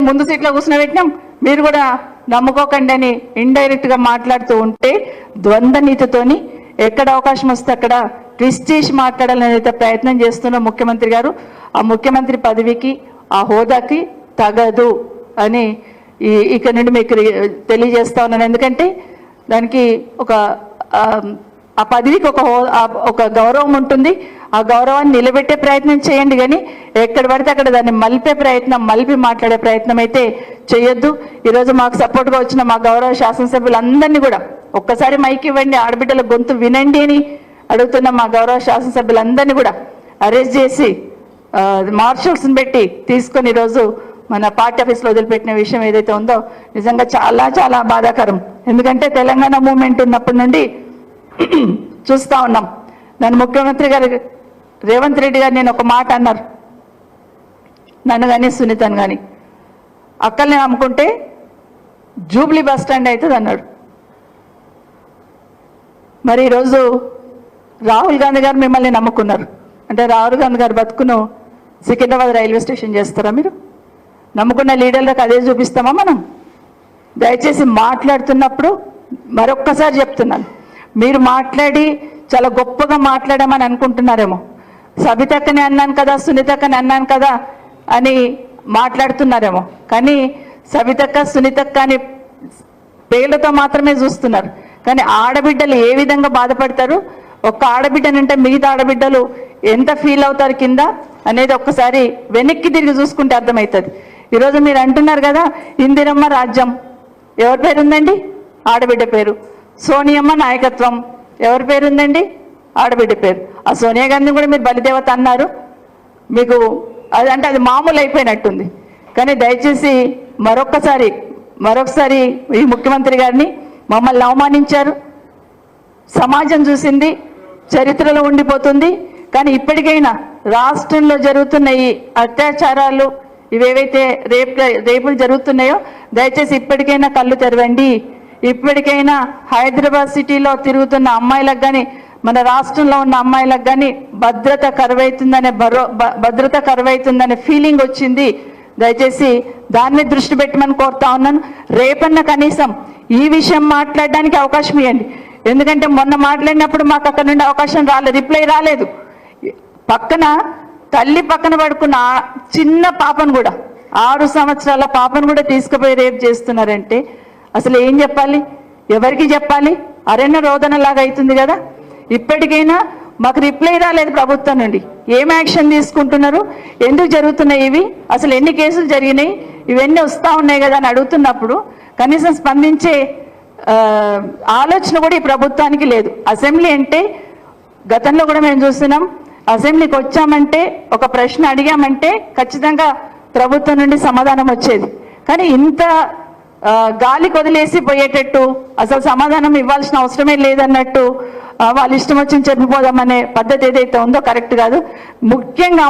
ముందు సీట్లో కూర్చుని మీరు కూడా నమ్ముకోకండి అని ఇండైరెక్ట్గా మాట్లాడుతూ ఉంటే ద్వంద్వ నీతితోని ఎక్కడ అవకాశం వస్తే అక్కడ ట్విస్ట్ చేసి మాట్లాడాలని ప్రయత్నం చేస్తున్న ముఖ్యమంత్రి గారు ఆ ముఖ్యమంత్రి పదవికి ఆ హోదాకి తగదు అని ఇక్కడ నుండి మీకు రి- తెలియజేస్తా ఉన్నాను. ఎందుకంటే దానికి ఒక ఆ, పదవికి ఒక ఒక గౌరవం ఉంటుంది. ఆ గౌరవాన్ని నిలబెట్టే ప్రయత్నం చేయండి కానీ ఎక్కడ పడితే అక్కడ దాన్ని మలిపే ప్రయత్నం మలిపి మాట్లాడే ప్రయత్నం అయితే చేయొద్దు. ఈరోజు మాకు సపోర్ట్గా వచ్చిన మా గౌరవ శాసనసభ్యులందరినీ కూడా ఒక్కసారి మైక్ ఇవ్వండి. ఆడబిడ్డల గొంతు వినండి అని అడుగుతున్న మా గౌరవ శాసనసభ్యులందరినీ కూడా అరెస్ట్ చేసి మార్షల్స్ని పెట్టి తీసుకొని ఈరోజు మన పార్టీ ఆఫీస్లో వదిలిపెట్టిన విషయం ఏదైతే ఉందో నిజంగా చాలా చాలా బాధాకరం. ఎందుకంటే తెలంగాణ మూమెంట్ ఉన్నప్పటి నుండి చూస్తా ఉన్నాం. నన్ను ముఖ్యమంత్రి గారు రేవంత్ రెడ్డి గారు నేను ఒక మాట అన్నారు. నన్ను కానీ సునీతను కానీ అక్కల్ని నమ్ముకుంటే జూబ్లీ బస్ స్టాండ్ అవుతుంది అన్నాడు. మరి ఈరోజు రాహుల్ గాంధీ గారు మిమ్మల్ని నమ్ముకున్నారు. అంటే రాహుల్ గాంధీ గారు బతుకును సికింద్రాబాద్ రైల్వే స్టేషన్ చేస్తారా మీరు? నమ్ముకున్న లీడర్లకు అదే చూపిస్తామా మనం? దయచేసి మాట్లాడుతున్నప్పుడు మరొక్కసారి చెప్తున్నాను. మీరు మాట్లాడి చాలా గొప్పగా మాట్లాడామని అనుకుంటున్నారేమో. సబితక్కని అన్నాను కదా సునీతక్కని అన్నాను కదా అని మాట్లాడుతున్నారేమో. కానీ సబితక్క సునీతక్క అని పేర్లతో మాత్రమే చూస్తున్నారు. కానీ ఆడబిడ్డలు ఏ విధంగా బాధపడతారు? ఒక్క ఆడబిడ్డనంటే మిగతా ఆడబిడ్డలు ఎంత ఫీల్ అవుతారు కింద అనేది ఒక్కసారి వెనక్కి తిరిగి చూసుకుంటే అర్థమవుతుంది. ఈరోజు మీరు అంటున్నారు కదా ఇందిరమ్మ రాజ్యం. ఎవరి పేరు ఉందండి ఆడబిడ్డ పేరు. సోనియమ్మ నాయకత్వం. ఎవరి పేరు ఉందండి ఆడబిడ్డ పేరు. ఆ సోనియా గాంధీ కూడా మీరు బలిదేవత అన్నారు. మీకు అది అంటే అది మామూలు అయిపోయినట్టుంది. కానీ దయచేసి మరొక్కసారి మరొకసారి ఈ ముఖ్యమంత్రి గారిని మమ్మల్ని అవమానించారు. సమాజం చూసింది చరిత్రలో ఉండిపోతుంది. కానీ ఇప్పటికైనా రాష్ట్రంలో జరుగుతున్న ఈ అత్యాచారాలు ఇవేవైతే రేపు రేపులు జరుగుతున్నాయో దయచేసి ఇప్పటికైనా కళ్ళు తెరవండి. ఇప్పటికైనా హైదరాబాద్ సిటీలో తిరుగుతున్న అమ్మాయిలకు కానీ మన రాష్ట్రంలో ఉన్న అమ్మాయిలకు కానీ భద్రత కరువైతుందనే భరో భ- భద్రత కరువైతుందనే ఫీలింగ్ వచ్చింది. దయచేసి దాన్ని దృష్టి పెట్టమని కోరుతా ఉన్నాను. రేపన్న కనీసం ఈ విషయం మాట్లాడడానికి అవకాశం ఇవ్వండి. ఎందుకంటే మొన్న మాట్లాడినప్పుడు మాకు అక్కడ నుండి అవకాశం రాలేదు రిప్లై రాలేదు. పక్కన తల్లి పక్కన పడుకున్న చిన్న పాపను కూడా ఆరు సంవత్సరాల పాపను కూడా తీసుకుపోయి రేపు చేస్తున్నారంటే అసలు ఏం చెప్పాలి? ఎవరికి చెప్పాలి? అరణ్య రోదన లాగా అవుతుంది కదా. ఇప్పటికైనా మాకు రిప్లై రాలేదు ప్రభుత్వం నుండి. ఏం యాక్షన్ తీసుకుంటున్నారు? ఎందుకు జరుగుతున్నాయి ఇవి? అసలు ఎన్ని కేసులు జరిగినాయి? ఇవన్నీ వస్తూ ఉన్నాయి కదా అని అడుగుతున్నప్పుడు కనీసం స్పందించే ఆలోచన కూడా ఈ ప్రభుత్వానికి లేదు. అసెంబ్లీ అంటే గతంలో కూడా మేము చూస్తున్నాం అసెంబ్లీకి వచ్చామంటే ఒక ప్రశ్న అడిగామంటే ఖచ్చితంగా ప్రభుత్వం నుండి సమాధానం వచ్చేది. కానీ ఇంత గాలికి వదిలేసి పోయేటట్టు అసలు సమాధానం ఇవ్వాల్సిన అవసరమే లేదన్నట్టు వాళ్ళు వాళ్ళ ఇష్టం వచ్చింది చెప్పిపోదామనే పద్ధతి ఏదైతే ఉందో కరెక్ట్ కాదు. ముఖ్యంగా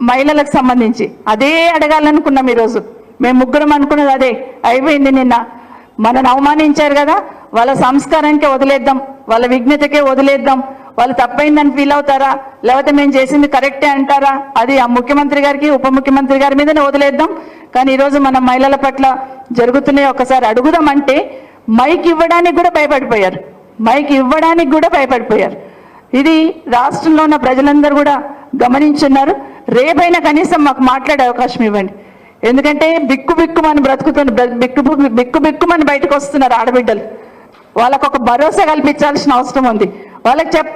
మహిళలకు సంబంధించి అదే అడగాలనుకున్నాం ఈరోజు. మేము ముగ్గురం అనుకున్నది అదే. అయిపోయింది నిన్న. మనని అవమానించారు కదా వాళ్ళ సంస్కారానికే వదిలేద్దాం వాళ్ళ విఘ్నతకే వదిలేద్దాం వాళ్ళు తప్పైందని ఫీల్ అవుతారా? లేకపోతే మేము చేసింది కరెక్టే అంటారా? అది ఆ ముఖ్యమంత్రి గారికి ఉప ముఖ్యమంత్రి గారి మీదనే వదిలేద్దాం. కానీ ఈరోజు మన మహిళల పట్ల జరుగుతున్నాయి ఒకసారి అడుగుదామంటే మైక్ ఇవ్వడానికి కూడా భయపడిపోయారు. మైక్ ఇవ్వడానికి కూడా భయపడిపోయారు. ఇది రాష్ట్రంలో ఉన్న ప్రజలందరూ కూడా గమనించున్నారు. రేపైనా కనీసం మాకు మాట్లాడే అవకాశం ఇవ్వండి. ఎందుకంటే బిక్కు బిక్కుమని బ్రతుకుతున్న బ్ర- బిక్కు బిక్కు- బిక్కు మన బయటకు వస్తున్నారు ఆడబిడ్డలు. వాళ్ళకు ఒక భరోసా కల్పించాల్సిన అవసరం ఉంది. వాళ్ళకి చెప్